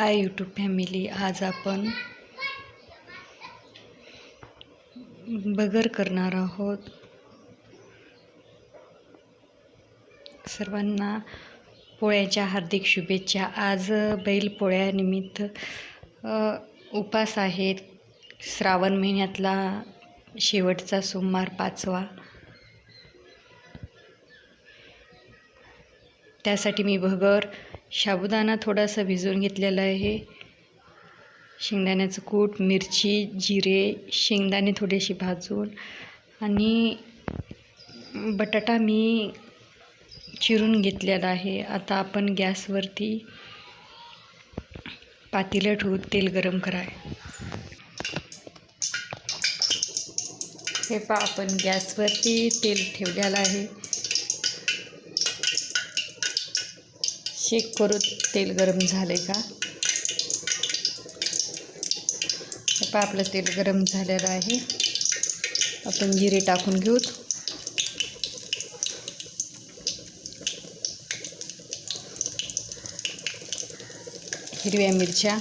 Hi YouTube family आज आपण बगर करणार आहोत. सर्वांना पोळ्याच्या हार्दिक शुभेच्छा. आज बैलपोळ्यानिमित्त उपास आहेत. श्रावण महिन्यातला शेवटचा सोमवार पाचवा. त्यासाठी मी भगर साबुदाणा थोडासा भिजवून घेतलेला आहे. शेंगदाण्याचं कूट मिरची जिरे शेंगदाणे थोडेसे भाजून आणि बटाटा मी चिरून घेतलेला आहे. आता आपण गॅसवरती पातेलं ठेवून तेल गरम कराय हे पा आपण गॅसवरती तेल ठेवलेलं आहे. चेक करू तेल गरम झाले का? हे आपलं तेल गरम झालेलं आहे. आपण जिरे टाकून घेऊत. हिरव्या मिरच्या.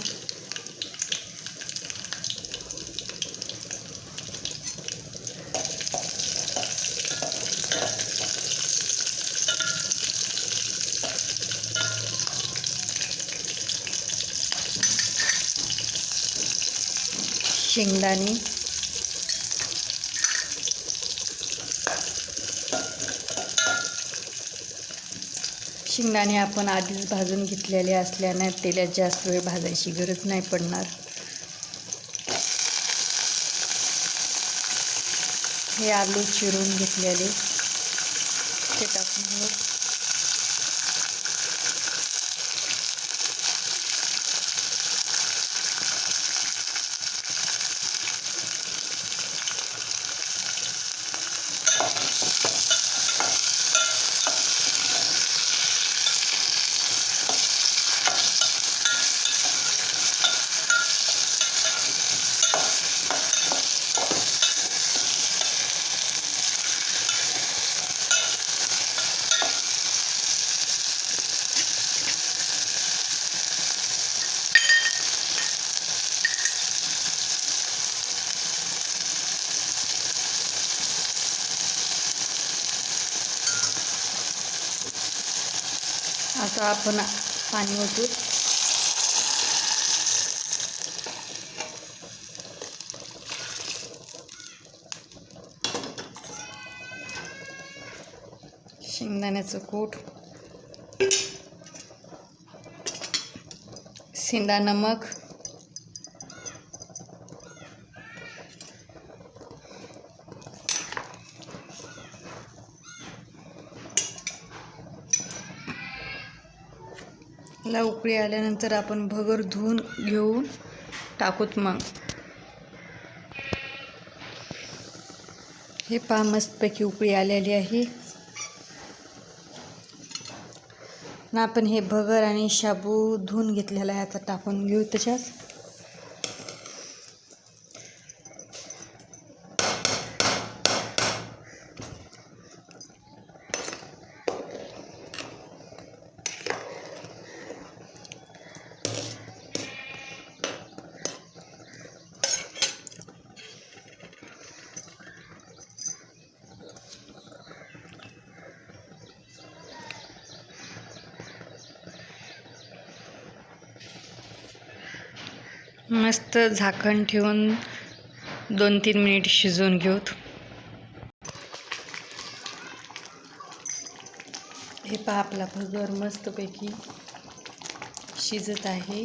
शेंगदाणे. शेंगदाणे आपण आधीच भाजून घेतलेले असल्याने तेलात जास्त वेळ भाजायची गरज नाही पडणार. हे आलू चिरून घेतलेले. ते टाकून आता आपण पाणी ओतू. शेंगदाण्याचं कूट. शेंदा नमक. ला उकळी आल्यानंतर आपण भगर धुवून घेऊन टाकूत मग. हे पहा मस्तपैकी उकळी आलेली आहे. ना आपण हे भगर आणि शाबू धुवून घेतलेला आहे आता टाकून घेऊ त्याच्यात. मस्त झाकण ठेवून दोन तीन मिनिट शिजवून घेऊत हे पहा आपला भगर मस्तपैकी शिजत आहे.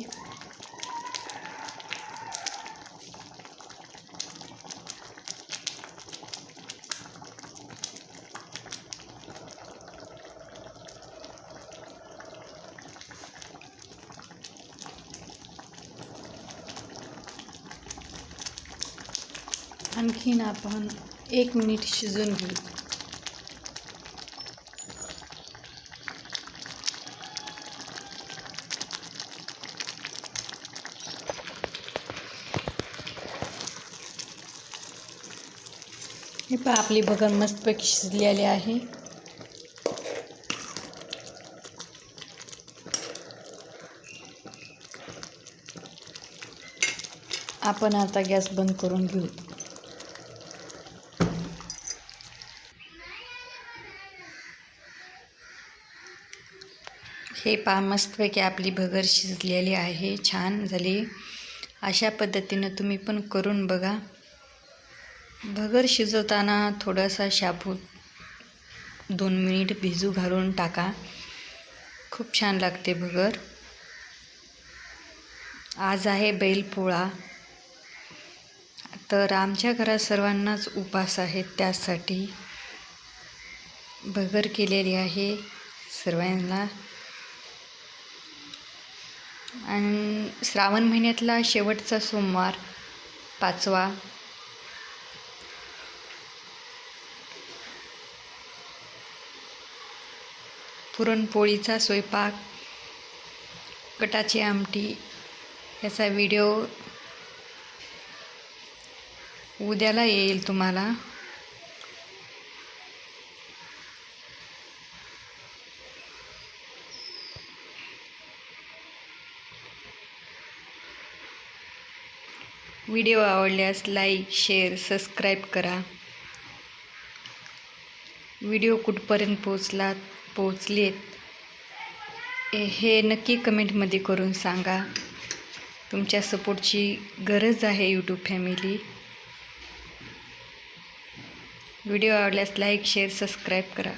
आणखीन आपण एक मिनिट शिजवून घेऊ. हे पहा आपली भगर मस्तपैकी शिजलेली आहे. आपण आता गॅस बंद करून घेऊ. हे पहा मस्तपैकी आपली भगर शिजलेली आहे छान झाली. अशा पद्धतीनं तुम्ही पण करून बघा. भगर शिजवताना थोडासा शाबू दोन मिनिट भिजू घालून टाका. खूप छान लागते भगर. आज आहे बैलपोळा. तर आमच्या घरात सर्वांनाच उपास आहेत त्यासाठी. भगर केलेली आहे सर्वांना. आणि श्रावण महिन्यातला शेवटचा सोमवार पाचवा. पुरणपोळीचा स्वयंपाक कटाची आमटी याचा व्हिडिओ उद्याला येईल तुम्हाला. व्हिडिओ आवडल्यास लाईक शेअर सबस्क्राईब करा. व्हिडिओ कुठपर्यंत पोचला पोचलेत हे नक्की कमेंटमध्ये करून सांगा. तुमच्या सपोर्टची गरज आहे यूट्यूब फॅमिली व्हिडिओ आवडल्यास लाईक शेअर सबस्क्राईब करा.